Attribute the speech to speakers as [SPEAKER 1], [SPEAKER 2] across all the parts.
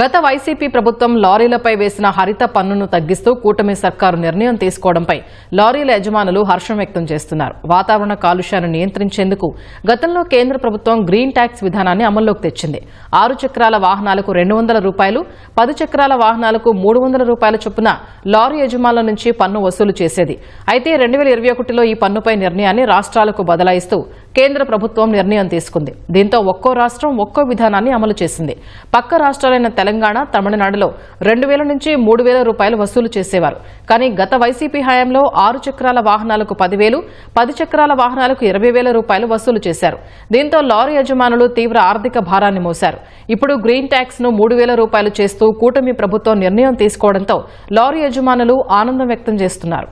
[SPEAKER 1] గత వైసీపీ ప్రభుత్వం లారీలపై వేసిన హరిత పన్నును తగ్గిస్తూ కూటమి సర్కారు నిర్ణయం తీసుకోవడంపై లారీల యజమానులు హర్షం వ్యక్తం చేస్తున్నారు. వాతావరణ కాలుష్యాన్ని నియంత్రించేందుకు గతంలో కేంద్ర ప్రభుత్వం గ్రీన్ ట్యాక్స్ విధానాన్ని అమల్లోకి తెచ్చింది. ఆరు చక్రాల వాహనాలకు రెండు వందల రూపాయలు పది చక్రాల వాహనాలకు మూడు వందల రూపాయల చొప్పున లారీ యజమానుల నుంచి పన్ను వసూలు చేసేది. అయితే రెండు వేల ఇరవై ఒకటిలో ఈ పన్నుపై నిర్ణయాన్ని రాష్ట్రాలకు బదలాయిస్తూ కేంద్ర ప్రభుత్వం నిర్ణయం తీసుకుంది. దీంతో ఒక్కో రాష్ట్రం ఒక్కో విధానాన్ని అమలు చేసింది. పక్క రాష్ట్రాలైన తెలంగాణ తమిళనాడులో రెండు వేల నుంచి మూడు వేల రూపాయలు వసూలు చేసేవారు. కానీ గత వైసీపీ హయాంలో ఆరు చక్రాల వాహనాలకు పదివేలు పది చక్రాల వాహనాలకు ఇరవై వేల రూపాయలు వసూలు చేశారు. దీంతో లారీ యజమానులు తీవ్ర ఆర్థిక భారాన్ని మోశారు. ఇప్పుడు గ్రీన్ ట్యాక్స్ను మూడు వేల రూపాయలు చేస్తూ కూటమి ప్రభుత్వం నిర్ణయం తీసుకోవడంతో లారీ యజమానులు ఆనందం వ్యక్తం చేస్తున్నారు.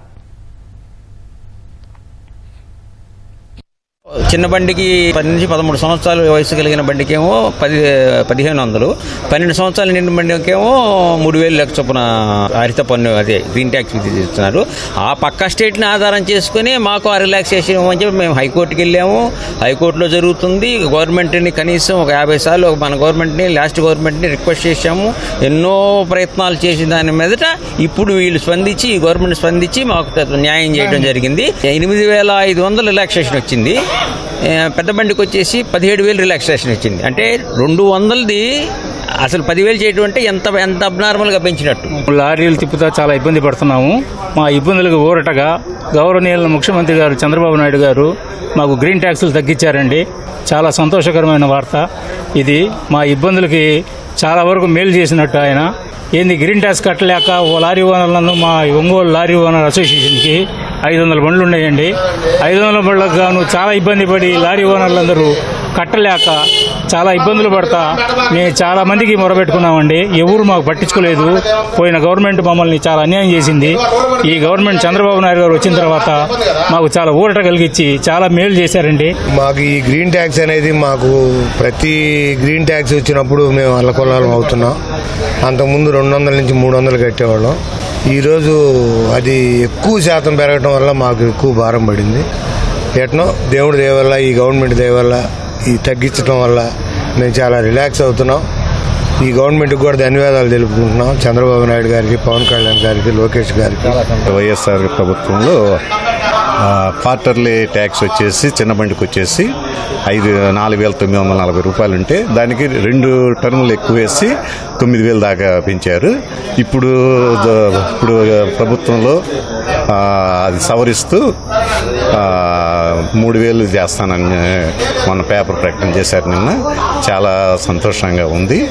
[SPEAKER 2] చిన్న బండికి పది నుంచి పదమూడు సంవత్సరాలు వయసు కలిగిన బండికేమో పది పదిహేను వందలు. పన్నెండు సంవత్సరాలు నిండిన బండికేమో మూడు వేలు లెక్క చొప్పున హరిత పన్ను అదే గ్రీన్ ట్యాక్స్ విధిస్తున్నారు. ఆ పక్క స్టేట్ని ఆధారం చేసుకుని మాకు ఆ రిలాక్సేషన్ ఇవ్వమని చెప్పి మేము హైకోర్టుకి వెళ్ళాము. హైకోర్టులో జరుగుతుంది. గవర్నమెంట్ని కనీసం ఒక యాభై సార్లు మన గవర్నమెంట్ని లాస్ట్ గవర్నమెంట్ని రిక్వెస్ట్ చేశాము. ఎన్నో ప్రయత్నాలు చేసిన దాని మీదట ఇప్పుడు వీళ్ళు స్పందించి గవర్నమెంట్ స్పందించి మాకు న్యాయం చేయడం జరిగింది. ఎనిమిది వేల ఐదు వందలు రిలాక్సేషన్ వచ్చింది. పెద్ద బండికి వచ్చేసి పదిహేడు వేలు రిలాక్సేషన్ వచ్చింది అంటే రెండు వందలది అసలు పదివేలు చేయడం అంటే ఎంత ఎంత అబ్నార్మల్గా పెంచినట్టు.
[SPEAKER 3] లారీలు తిప్పుతా చాలా ఇబ్బంది పడుతున్నాము. మా ఇబ్బందులకు ఊరటగా గౌరవనీయుల ముఖ్యమంత్రి గారు చంద్రబాబు నాయుడు గారు మాకు గ్రీన్ ట్యాక్సులు తగ్గించారండి. చాలా సంతోషకరమైన వార్త. ఇది మా ఇబ్బందులకి చాలా వరకు మేలు చేసినట్టు ఆయన ఏంది గ్రీన్ ట్యాక్స్ కట్టలేక ఓ లారీ ఓనర్లను మా ఒంగోలు లారీ ఓనర్ అసోసియేషన్కి ఐదు వందల బండ్లు ఉన్నాయండి. ఐదు వందల బండ్లకు గాను చాలా ఇబ్బంది పడి లారీ ఓనర్లందరూ కట్టలేక చాలా ఇబ్బందులు పడతా. మేము చాలా మందికి మొరబెట్టుకున్నామండి ఎవరు మాకు పట్టించుకోలేదు. పోయిన గవర్నమెంట్ మమ్మల్ని చాలా అన్యాయం చేసింది. ఈ గవర్నమెంట్ చంద్రబాబు నాయుడు గారు వచ్చిన తర్వాత మాకు చాలా ఊరట కలిగించి చాలా మేలు చేశారండి.
[SPEAKER 4] మాకు ఈ గ్రీన్ ట్యాక్స్ అనేది మాకు ప్రతి గ్రీన్ ట్యాక్స్ వచ్చినప్పుడు మేము అల్లకొల్లాలం అవుతున్నాం. అంతకుముందు రెండు వందల నుంచి మూడు వందలు కట్టేవాళ్ళం. ఈరోజు అది ఎక్కువ శాతం పెరగటం వల్ల మాకు ఎక్కువ భారం పడింది. ఎట్నో దేవుడి దయవల్ల ఈ గవర్నమెంట్ దయవల్ల ఈ తగ్గించడం వల్ల మేము చాలా రిలాక్స్ అవుతున్నాం. ఈ గవర్నమెంట్కి కూడా ధన్యవాదాలు తెలుపుకుంటున్నాం. చంద్రబాబు నాయుడు గారికి పవన్ కళ్యాణ్ గారికి లోకేష్ గారికి.
[SPEAKER 5] వైఎస్ఆర్ ప్రభుత్వంలో క్వార్టర్లీ ట్యాక్స్ వచ్చేసి చిన్న బండికి వచ్చేసి ఐదు నాలుగు వేల తొమ్మిది వందల నలభై రూపాయలు ఉంటే దానికి రెండు టర్ములు ఎక్కువ వేసి తొమ్మిది వేలు దాకా పెంచారు. ఇప్పుడు ఇప్పుడు ప్రభుత్వంలో అది సవరిస్తూ మూడు వేలు చేస్తానని మొన్న పేపర్ ప్రకటన చేశారు నిన్న. చాలా సంతోషంగా ఉంది.